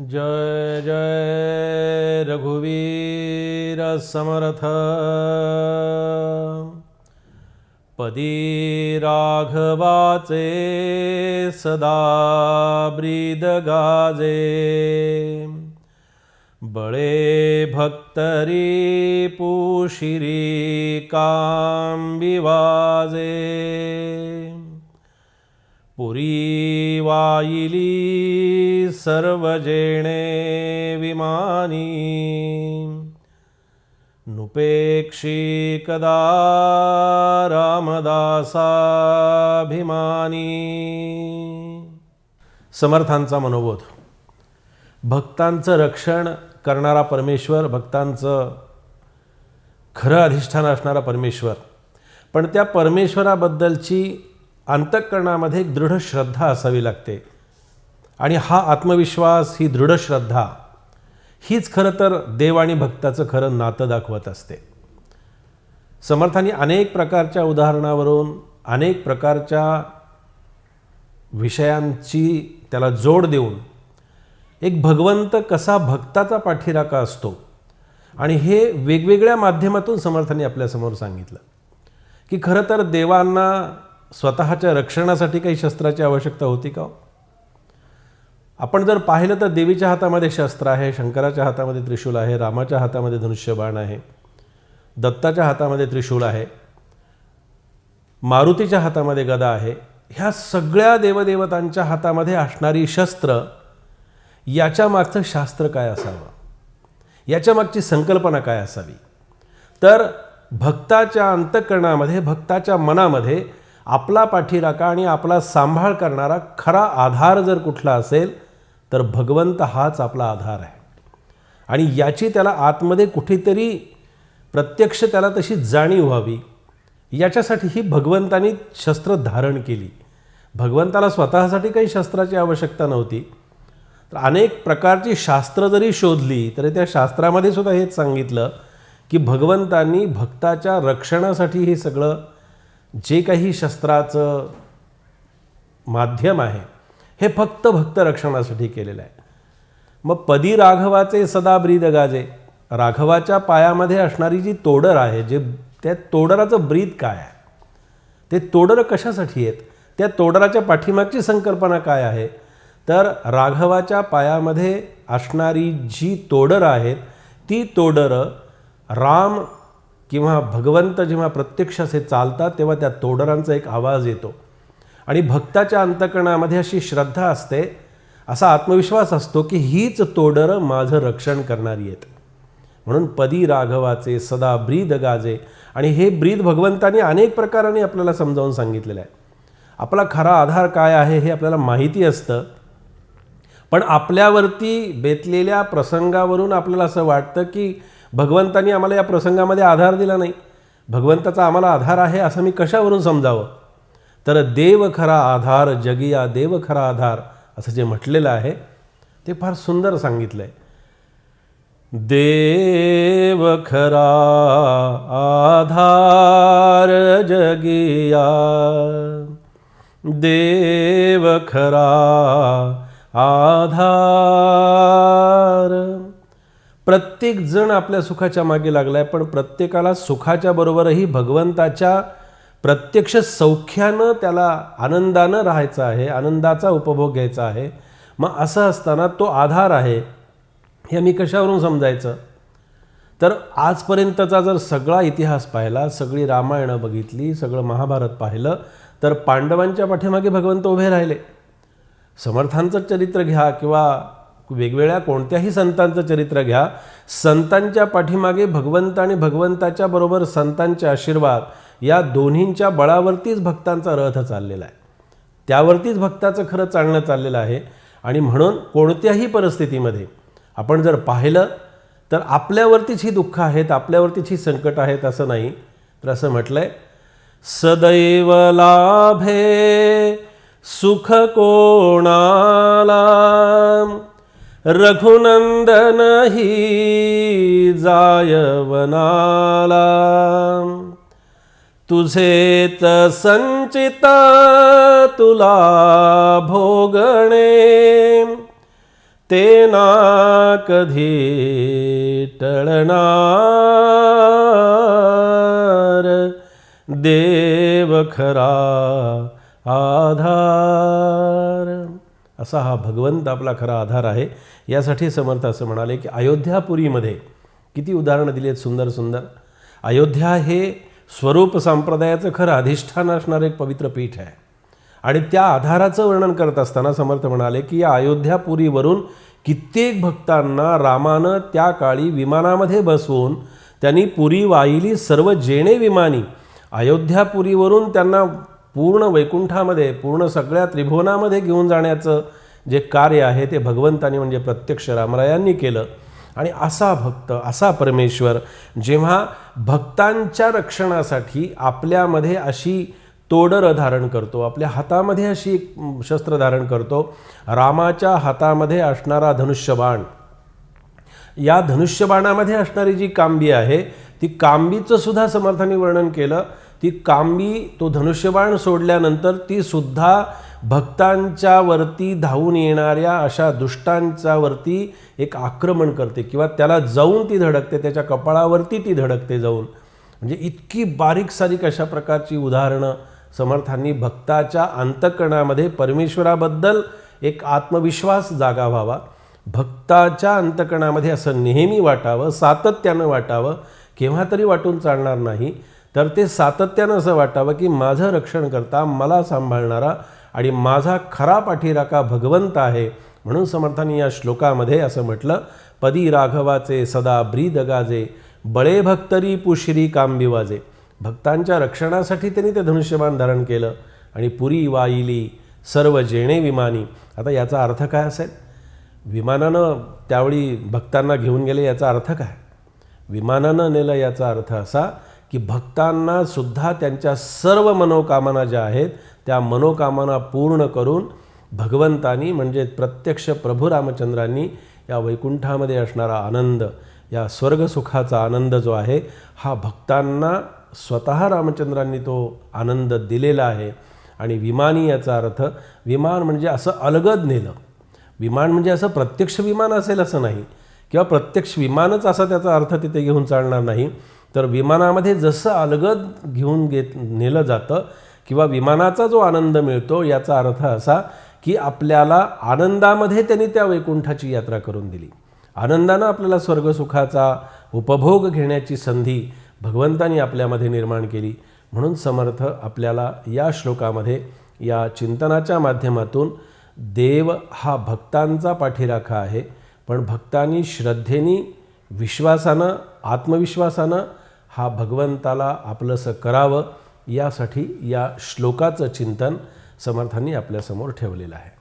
जय जय रघुवीर समर्थ। पदी राघवाचे सदा ब्रीद गाजे। बळे भक्तरी पुशिरी विवाजे पुरी वाईली सर्वजेणे विमानी। नुपेक्षी कदा रामदासाभिमानी। समर्थांचा मनोबोध। भक्तांचं रक्षण करणारा परमेश्वर भक्तांचं खरं अधिष्ठान असणारा परमेश्वर. पण त्या परमेश्वराबद्दलची अंतःकरणामध्ये एक दृढ श्रद्धा असावी लागते. आणि हा आत्मविश्वास ही दृढ श्रद्धा हीच खरं तर देव आणि भक्ताचं खरं नातं दाखवत असते. समर्थांनी अनेक प्रकारच्या उदाहरणावरून अनेक प्रकारच्या विषयांची त्याला जोड देऊन एक भगवंत कसा भक्ताचा पाठीराखा असतो आणि हे वेगवेगळ्या माध्यमातून समर्थांनी आपल्यासमोर सांगितलं. की खरं तर देवांना स्वतःच्या रक्षणासाठी काही शस्त्राची आवश्यकता होती का हो? आपण जर पाहिलं तर देवीच्या हातामध्ये शस्त्र आहे शंकराच्या हातामध्ये त्रिशूल आहे रामाच्या हातामध्ये धनुष्यबाण आहे दत्ताच्या हातामध्ये त्रिशूल आहे मारुतीच्या हातामध्ये गदा आहे ह्या सगळ्या देवदेवतांच्या हातामध्ये असणारी शस्त्र याच्या मागचं शास्त्र काय असावं? याच्या मागची संकल्पना काय असावी? तर भक्ताच्या अंतःकरणामध्ये भक्ताच्या मनामध्ये आपला पाठीराखा आणि आपला सांभाळ करणारा खरा आधार जर कुठला असेल तर भगवंत हाच आपला आधार आहे. आणि याची त्याला आतमध्ये कुठेतरी प्रत्यक्ष त्याला तशी जाणीव व्हावी. याच्यासाठी ही भगवंतानी शस्त्र धारण केली. भगवंताला स्वतःसाठी काही शस्त्राची आवश्यकता नव्हती. तर अनेक प्रकारची शास्त्र जरी शोधली तरी त्या शास्त्रामध्ये सुद्धा हेच सांगितलं की भगवंतांनी भक्ताच्या रक्षणासाठी हे सगळं जे काही शस्त्राचं माध्यम आहे हे फक्त भक्त रक्षणासाठी केलेलं आहे. मग पदी राघवाचे सदा ब्रीद गाजे. राघवाच्या पायामध्ये असणारी जी तोडर आहे जे त्या तोडराचं ब्रीद काय आहे? ते तोडरं कशासाठी आहेत? त्या तोडराच्या पाठीमागची संकल्पना काय आहे? तर राघवाच्या पायामध्ये असणारी जी तोडरं आहेत ती तोडरं राम किंवा भगवंत जेव्हा प्रत्यक्ष असे चालतात तेव्हा त्या तोडरांचा एक आवाज येतो. आणि भक्ताच्या अंतकरणामध्ये अशी श्रद्धा असते असा आत्मविश्वास असतो की हीच तोडरं माझं रक्षण करणारी आहेत. म्हणून पदी राघवाचे सदा ब्रीद गाजे. आणि हे ब्रीद भगवंताने अनेक प्रकाराने आपल्याला समजावून सांगितलेलं आहे. आपला खरा आधार काय आहे हे आपल्याला माहिती असतं. पण आपल्यावरती बेतलेल्या प्रसंगावरून आपल्याला असं वाटतं की भगवंतानी आम्हाला या प्रसंगामध्ये आधार दिला नाही. भगवंताचा आम्हाला आधार आहे असं मी कशावरून समजावं? तर देव खरा आधार जगिया देव खरा आधार असं जे म्हटलेलं आहे ते फार सुंदर सांगितलं आहे देव खरा आधार जगिया देव खरा आधार. प्रत्येक जण आपल्या सुखाच्या मागे लागलाय पण प्रत्येकाला सुखाच्या बरोबरही भगवंताच्या प्रत्यक्ष सौख्यानं त्याला आनंदानं राहायचं आहे आनंदाचा उपभोग घ्यायचा आहे. मग असं असताना तो आधार आहे हे मी कशावरून समजायचं? तर आजपर्यंतचा जर सगळा इतिहास पाहिला सगळी रामायणं बघितली सगळं महाभारत पाहिलं तर पांडवांच्या पाठीमागे भगवंत उभे राहिले. समर्थांचं चरित्र घ्या किंवा वेगवेगळ्या कोणत्याही संतांचं चरित्र घ्या. संतांच्या पाठीमागे भगवंत आणि भगवंताच्या बरोबर संतांचे आशीर्वाद या दोन्हींच्या बळावरतीच भक्तांचा रथ चाललेला आहे. त्यावरतीच भक्ताचं खरं चालणं चाललेलं आहे. आणि म्हणून कोणत्याही परिस्थितीमध्ये आपण जर पाहिलं तर आपल्यावरतीच ही दुःख आहेत आपल्यावरतीच ही संकट आहेत असं नाही तर असं म्हटलंय सदैव लाभे सुख कोणाला रघुनंदन ही जायवनाला. तुझेत संचिता तुला भोगणे ते ना कधी टळणार. देव खरा आधार. असा हा भगवंत आपला खरा आधार आहे. यासाठी समर्थ असं म्हणाले की अयोध्यापुरीमध्ये किती उदाहरणं दिली आहेत सुंदर सुंदर. अयोध्या हे स्वरूप संप्रदायाचं खरं अधिष्ठान असणारं एक पवित्र पीठ आहे. आणि त्या आधाराचं वर्णन करत असताना समर्थ म्हणाले की या अयोध्यापुरीवरून कित्येक भक्तांना रामानं त्या काळी विमानामध्ये बसवून त्यांनी पुरी वाहिली सर्व जेणे विमानी. अयोध्यापुरीवरून त्यांना पूर्ण वैकुंठामध्ये पूर्ण सगळ्या त्रिभुवनामध्ये घेऊन जाण्याचं जे कार्य आहे ते भगवंतानी म्हणजे प्रत्यक्ष रामरायांनी केलं. आणि असा भक्त असा परमेश्वर जेव्हा भक्तांच्या रक्षणासाठी आपल्यामध्ये अशी तोडरं धारण करतो आपल्या हातामध्ये अशी एक शस्त्र धारण करतो रामाच्या हातामध्ये असणारा धनुष्यबाण. या धनुष्यबाणामध्ये असणारी जी कांबी आहे ती कांबीचं सुद्धा समर्थाने वर्णन केलं. ती कांबी तो धनुष्यबाण सोडल्यानंतर ती सुद्धा भक्तांच्या वरती धावून येणाऱ्या अशा दुष्टांच्या वरती एक आक्रमण करते किंवा त्याला जाऊन ती धडकते त्याच्या कपाळावरती ती धडकते जाऊन. म्हणजे इतकी बारीक सारीक अशा प्रकारची उदाहरणं समर्थांनी भक्ताच्या अंतकरणामध्ये परमेश्वराबद्दल एक आत्मविश्वास जागा व्हावा भक्ताच्या अंतकरणामध्ये असं नेहमी वाटावं सातत्यानं वाटावं केव्हा तरी वाटून चालणार नाही. तर ते सातत्यानं असं वाटावं की माझं रक्षण करता मला सांभाळणारा आणि माझा खरा पाठीराखा भगवंत आहे म्हणून समर्थांनी या श्लोकामध्ये असं म्हटलं पदी राघवाचे सदा ब्रीद गाजे बळे भक्तरी पुश्री कांबिवाजे भक्तांच्या रक्षणासाठी त्यांनी ते धनुष्यबाण धारण केलं आणि पुरी वाईली सर्व जेणे विमानी. आता याचा अर्थ काय असेल? विमानानं त्यावेळी भक्तांना घेऊन गेले याचा अर्थ काय? विमानानं नेलं याचा अर्थ असा की भक्तांना सुद्धा त्यांच्या सर्व मनोकामना ज्या आहेत त्या मनोकामना पूर्ण करून भगवंतानी म्हणजे प्रत्यक्ष प्रभू रामचंद्रांनी या वैकुंठामध्ये असणारा आनंद या स्वर्गसुखाचा आनंद जो आहे हा भक्तांना स्वतः रामचंद्रांनी तो आनंद दिलेला आहे. आणि विमानी याचा अर्थ विमान म्हणजे असं अलगद नेलं विमान म्हणजे असं प्रत्यक्ष विमान असेल असं नाही. किंवा प्रत्यक्ष विमानच असा त्याचा अर्थ तिथे घेऊन चालणार नाही. तर विमानामध्ये जसं अलगद घेऊन घेत नेलं जातं किंवा विमानाचा जो आनंद मिळतो याचा अर्थ असा की आपल्याला आनंदामध्ये त्यांनी त्या वैकुंठाची यात्रा करून दिली. आनंदानं आपल्याला स्वर्गसुखाचा उपभोग घेण्याची संधी भगवंतानी आपल्यामध्ये निर्माण केली. म्हणून समर्थ आपल्याला या श्लोकामध्ये या चिंतनाच्या माध्यमातून देव हा भक्तांचा पाठीराखा आहे. पण भक्तांनी श्रद्धेनी विश्वासानं आत्मविश्वासानं हा भगवंताला आपलंसं करावं यासाठी या श्लोकाचं चिंतन समर्थांनी आपल्यासमोर ठेवलेलं आहे.